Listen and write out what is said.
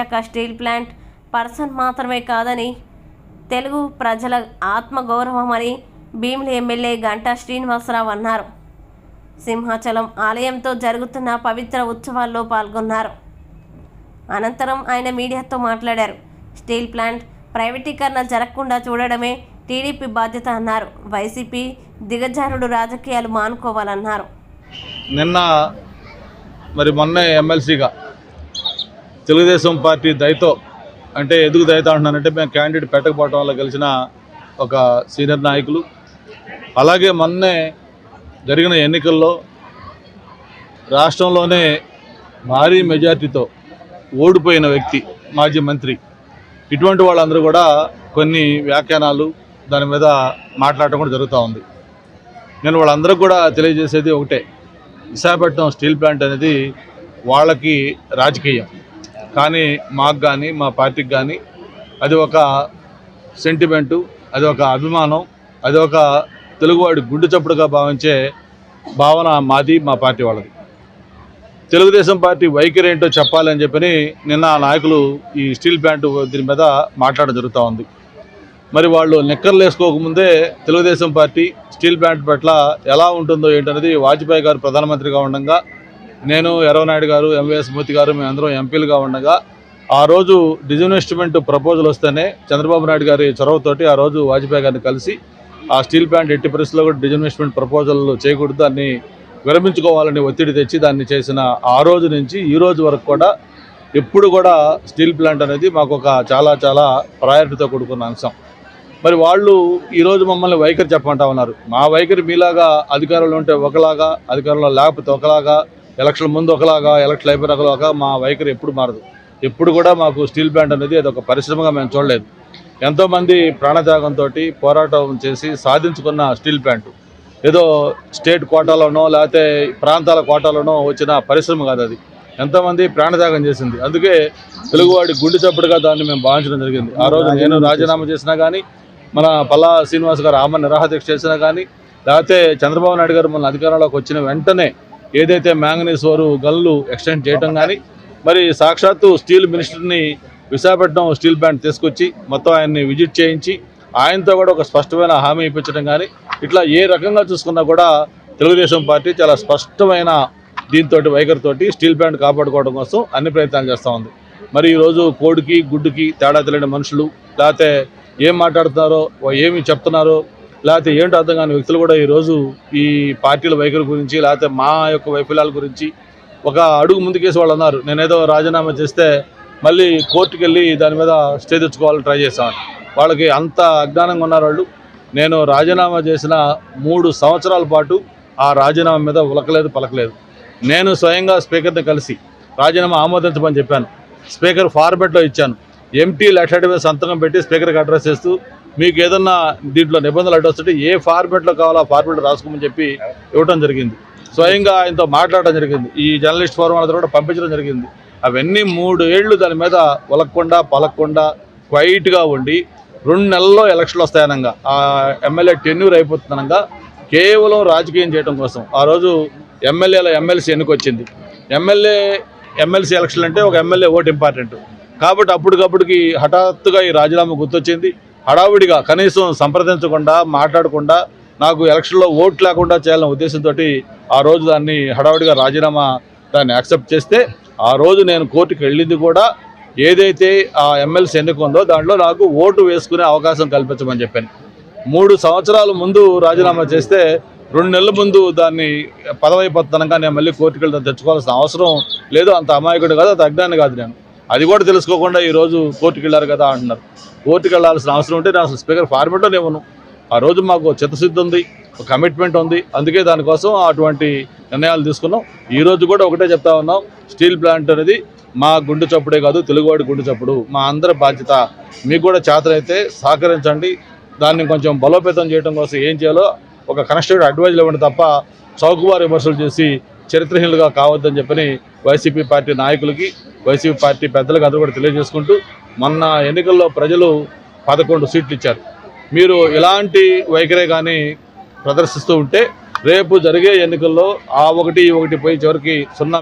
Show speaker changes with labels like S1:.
S1: Visakha steel plant person మాత్రమే కాదని తెలుగు ప్రజల ఆత్మగౌరవమని భీమిలి ఎమ్మెల్యే గంటా శ్రీనివాసరావు అన్నారు. సింహాచలం ఆలయంతో జరుగుతున్న పవిత్ర ఉత్సవాల్లో పాల్గొన్నారు. అనంతరం ఆయన మీడియాతో మాట్లాడారు. స్టీల్ ప్లాంట్ ప్రైవేటీకరణ జరగకుండా చూడడమే టీడీపీ బాధ్యత అన్నారు. వైసీపీ దిగజారుడు రాజకీయాలు మానుకోవాలన్నారు.
S2: నిన్న మరి మొన్న ఎమ్మెల్సీగా తెలుగుదేశం పార్టీ దయతో అంటే ఎందుకు దయతో అంటున్నానంటే మేము క్యాండిడేట్ పెట్టకపోవడం వల్ల గెలిచిన ఒక సీనియర్ నాయకులు. అలాగే మొన్నే జరిగిన ఎన్నికల్లో రాష్ట్రంలోనే భారీ మెజార్టీతో ఓడిపోయిన వ్యక్తి మాజీ మంత్రి. ఇటువంటి వాళ్ళందరూ కూడా కొన్ని వ్యాఖ్యానాలు దాని మీద మాట్లాడటం కూడా జరుగుతూ ఉంది. నేను వాళ్ళందరూ కూడా తెలియజేసేది ఒకటే. విశాఖపట్నం స్టీల్ ప్లాంట్ అనేది వాళ్ళకి రాజకీయం. కానీ మాకు కానీ మా పార్టీకి కానీ అది ఒక సెంటిమెంటు అది ఒక అభిమానం అది ఒక తెలుగువాడి గుండె చప్పుడుగా భావించే భావన మాది మా పార్టీ వాళ్ళది. తెలుగుదేశం పార్టీ వైఖరి ఏంటో చెప్పాలని చెప్పని నిన్న ఆ నాయకులు ఈ స్టీల్ ప్లాంట్ దీని మీద మాట్లాడడం జరుగుతూ ఉంది. మరి వాళ్ళు నిక్కర్లు వేసుకోకముందే తెలుగుదేశం పార్టీ స్టీల్ ప్లాంట్ పట్ల ఎలా ఉంటుందో ఏంటనేది వాజ్పేయి గారు ప్రధానమంత్రిగా ఉండగా నేను ఎర్రవనాయుడు గారు ఎంవీఎస్ మూర్తి గారు మేమందరం ఎంపీలుగా ఉండగా ఆ రోజు డిజిన్వెస్ట్మెంట్ ప్రపోజల్ వస్తేనే చంద్రబాబు నాయుడు గారి చొరవతోటి ఆ రోజు వాజ్పేయి గారిని కలిసి ఆ స్టీల్ ప్లాంట్ ఎట్టి పరిస్థితుల్లో కూడా డిజిన్వెస్ట్మెంట్ ప్రపోజల్ చేయకూడదు దాన్ని విరమించుకోవాలని ఒత్తిడి తెచ్చి దాన్ని చేసిన ఆ రోజు నుంచి ఈ రోజు వరకు కూడా ఎప్పుడు కూడా స్టీల్ ప్లాంట్ అనేది మాకు ఒక చాలా చాలా ప్రయారిటీతో కూడుకున్న అంశం. మరి వాళ్ళు ఈరోజు మమ్మల్ని వైఖరి చెప్పమంటా ఉన్నారు. మా వైఖరి మీలాగా అధికారంలో ఉంటే ఒకలాగా అధికారంలో లేకపోతే ఒకలాగా ఎలక్షన్ ముందు ఒకలాగా ఎలక్షన్ అయిపోయిన ఒకలాగా మా వైఖరి ఎప్పుడు మారదు. ఎప్పుడు కూడా మాకు స్టీల్ ప్లాంట్ అనేది అది ఒక పరిశ్రమగా మేము చూడలేదు. ఎంతోమంది ప్రాణత్యాగంతో పోరాటం చేసి సాధించుకున్న స్టీల్ ప్లాంట్. ఏదో స్టేట్ కోటాలోనో లేకపోతే ప్రాంతాల కోటాలోనో వచ్చిన పరిశ్రమ కాదు అది. ఎంతోమంది ప్రాణత్యాగం చేసింది. అందుకే తెలుగువాడి గుండె చప్పుడుగా దాన్ని మేము భావించడం జరిగింది. ఆ రోజు నేను రాజీనామా చేసినా కానీ మన పల్లా శ్రీనివాస్ గారు ఆమె నిరాహదీక్ష చేసినా కానీ లేకపోతే చంద్రబాబు నాయుడు గారు మన అధికారంలోకి వచ్చిన వెంటనే ఏదైతే మ్యాంగనీస్ వారు గన్లు ఎక్స్టెండ్ చేయడం కానీ మరి సాక్షాత్తు స్టీల్ మినిస్టర్ని విశాఖపట్నం స్టీల్ ప్లాంట్ తీసుకొచ్చి మొత్తం ఆయన్ని విజిట్ చేయించి ఆయనతో కూడా ఒక స్పష్టమైన హామీ ఇప్పించడం కానీ ఇట్లా ఏ రకంగా చూసుకున్నా కూడా తెలుగుదేశం పార్టీ చాలా స్పష్టమైన దీంతో వైఖరితోటి స్టీల్ ప్లాంట్ కాపాడుకోవడం కోసం అన్ని ప్రయత్నాలు చేస్తూ ఉంది. మరి ఈరోజు కోడికి గుడ్డుకి తేడా తెలియని మనుషులు లేకపోతే ఏం మాట్లాడుతున్నారో ఏమి చెప్తున్నారో లేకపోతే ఏంటో అర్థం కాని వ్యక్తులు కూడా ఈరోజు ఈ పార్టీల వైఖరి గురించి లేకపోతే మా యొక్క వైఫల్యాల గురించి ఒక అడుగు ముందుకేసి వాళ్ళు అన్నారు. నేనేదో రాజీనామా చేస్తే మళ్ళీ కోర్టుకు వెళ్ళి దాని మీద స్టే తెచ్చుకోవాలని ట్రై చేశాను. వాళ్ళకి అంత అజ్ఞానంగా ఉన్నారు వాళ్ళు. నేను రాజీనామా చేసిన మూడు సంవత్సరాల పాటు ఆ రాజీనామా మీద ఉలకలేదు పలకలేదు. నేను స్వయంగా స్పీకర్ని కలిసి రాజీనామా ఆమోదించమని చెప్పాను. స్పీకర్ ఫార్మెట్లో ఇచ్చాను. ఎంటీ లెటర్ మీద సంతకం పెట్టి స్పీకర్కి అడ్రస్ చేస్తూ మీకు ఏదన్నా దీంట్లో నిబంధనలు అడ్డొస్తుంటే ఏ ఫార్మెట్లో కావాలో ఆ ఫార్మేట్ రాసుకోమని చెప్పి ఇవ్వడం జరిగింది. స్వయంగా ఆయనతో మాట్లాడడం జరిగింది. ఈ జర్నలిస్ట్ ఫోరం వాళ్ళతో కూడా పంపించడం జరిగింది. అవన్నీ మూడు ఏళ్ళు దాని మీద ఒలక్కుండా పలక్కుండా క్వైట్గా ఉండి రెండు నెలల్లో ఎలక్షన్లు వస్తాయనంగా ఆ ఎమ్మెల్యే టెన్యూర్ అయిపోతుందనంగా కేవలం రాజకీయం చేయడం కోసం. ఆ రోజు ఎమ్మెల్యేల ఎమ్మెల్సీ ఎన్నికొచ్చింది. ఎమ్మెల్యే ఎమ్మెల్సీ ఎలక్షన్ అంటే ఒక ఎమ్మెల్యే ఓటు ఇంపార్టెంట్. కాబట్టి అప్పటికప్పటికి హఠాత్తుగా ఈ రాజీనామా గుర్తొచ్చింది. హడావుడిగా కనీసం సంప్రదించకుండా మాట్లాడకుండా నాకు ఎలక్షన్లో ఓట్ లేకుండా చేయాలనే ఉద్దేశంతో ఆ రోజు దాన్ని హడావుడిగా రాజీనామా దాన్ని యాక్సెప్ట్ చేస్తే ఆ రోజు నేను కోర్టుకు వెళ్ళింది కూడా ఏదైతే ఆ ఎమ్మెల్సీ ఎన్నిక ఉందో దాంట్లో నాకు ఓటు వేసుకునే అవకాశం కల్పించమని చెప్పాను. మూడు సంవత్సరాల ముందు రాజీనామా చేస్తే రెండు నెలల ముందు దాన్ని పదవైపోతనంగా నేను మళ్ళీ కోర్టుకు వెళ్తే తెచ్చుకోవాల్సిన అవసరం లేదు అంత అమాయకుడు కాదు అంత అజ్ఞాని కాదు నేను. అది కూడా తెలుసుకోకుండా ఈరోజు కోర్టుకు వెళ్ళారు కదా అంటున్నారు. కోర్టుకు వెళ్ళాల్సిన అవసరం ఉంటే నేను అసలు స్పీకర్ ఫార్మెట్లో ఇవ్వను. ఆ రోజు మాకు చిత్తశుద్ధి ఉంది ఒక కమిట్మెంట్ ఉంది. అందుకే దానికోసం అటువంటి నిర్ణయాలు తీసుకున్నాం. ఈరోజు కూడా ఒకటే చెప్తా ఉన్నాం. స్టీల్ ప్లాంట్ అనేది మా గుండె చప్పుడే కాదు తెలుగువాడి గుండె చప్పుడు. మా అందరి బాధ్యత. మీకు కూడా చేతనైతే సహకరించండి. దాన్ని కొంచెం బలోపేతం చేయడం కోసం ఏం చేయాలో ఒక కనెక్టెడ్ అడ్వైజ్లు ఇవ్వండి తప్ప చౌకబారు విమర్శలు చేసి చరిత్రహీనులుగా కావద్దని చెప్పని వైసీపీ పార్టీ నాయకులకి వైసీపీ పార్టీ పెద్దలకు అందరూ కూడా తెలియజేసుకుంటూ మొన్న ఎన్నికల్లో ప్రజలు పదకొండు సీట్లు ఇచ్చారు. మీరు ఇలాంటి వైఖరే కానీ ప్రదర్శిస్తూ ఉంటే రేపు జరిగే ఎన్నికల్లో ఆ ఒకటి ఒకటి పోయి చివరికి సున్నా